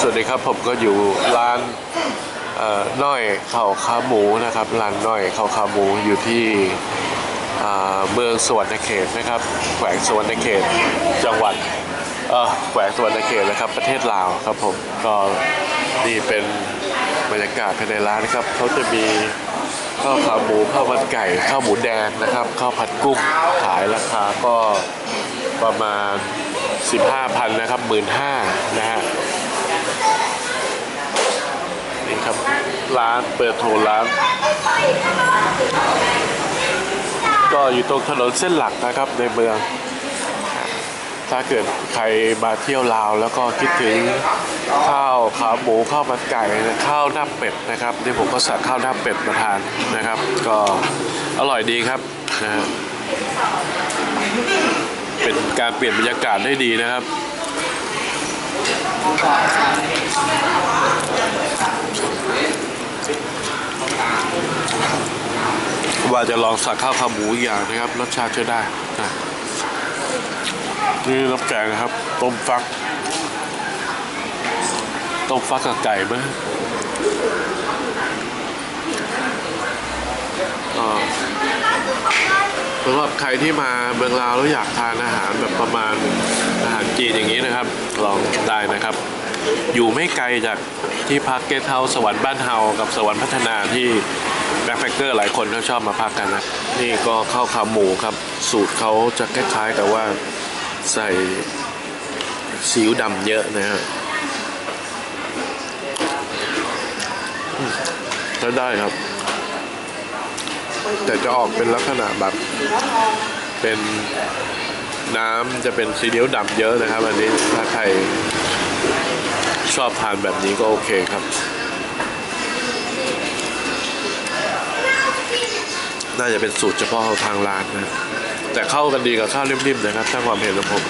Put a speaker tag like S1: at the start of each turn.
S1: สวัสดีครับผมก็อยู่ร้านน้อยข้าวขาหมูนะครับร้านน้อยข้าวขาหมูอยู่ที่เมืองสวรรณเขตนะครับแขวงสวรรณเขตจังหวัดแขวงสวรรณเขตนะครับประเทศลาวครับผมก็นี่เป็นบรรยากาศภายในร้านนะครับเขาจะมีข้าวขาหมูข้าวมันไก่ข้าวหมูแดงนะครับข้าวผัดกุ้งขายราคาก็ประมาณ 15,000นะครับ15,000นะฮะ นี่ ครับ ร้านเปิดโทรร้าน ก็อยู่ตรงถนนเส้นหลักนะครับในเมือง ถ้าเกิดใครมาเที่ยวลาวแล้วก็คิดถึงข้าวขาหมูข้าวมันไก่ข้าวหน้าเป็ดนะครับนี่ผมก็สั่งข้าวหน้าเป็ดมาทานนะครับ ก็อร่อยดีครับนะฮะเป็นการเปลี่ยนบรรยากาศได้ดีนะครับ ว่าจะลองสั่งข้าวขาหมูอย่างนะครับรสชาติใช้ได้นะนี่รับแกงนะครับ ต้มฟัก ต้มฟักกับไก่ไหมสำหรับใครที่มาเมืองลาวแล้วอยากทานอาหารแบบประมาณอาหารจีนอย่างนี้นะครับ ลองได้นะครับ อยู่ไม่ไกลจากที่พักเกสเฮาสวรรค์บ้านเฮากับสวรรค์พัฒนาที่ แบ็คแพคเกอร์หลายคนเขาชอบมาพักกันนะ นี่ก็ข้าวขาหมูครับ สูตรเขาจะคล้ายๆกับว่าใส่ซีอิ๊วดำเยอะนะฮะอืมใช้ได้ครับ แต่จะออกเป็นลักษณะแบบเป็นน้ำจะเป็นซีอิ๊วดำเยอะนะครับ อันนี้ถ้าใครชอบทานแบบนี้ก็โอเคครับ น่าจะเป็นสูตรเฉพาะทางร้านนะแต่เข้ากันดีกับข้าวนิ่มๆนะครับถ้าความเห็นของผม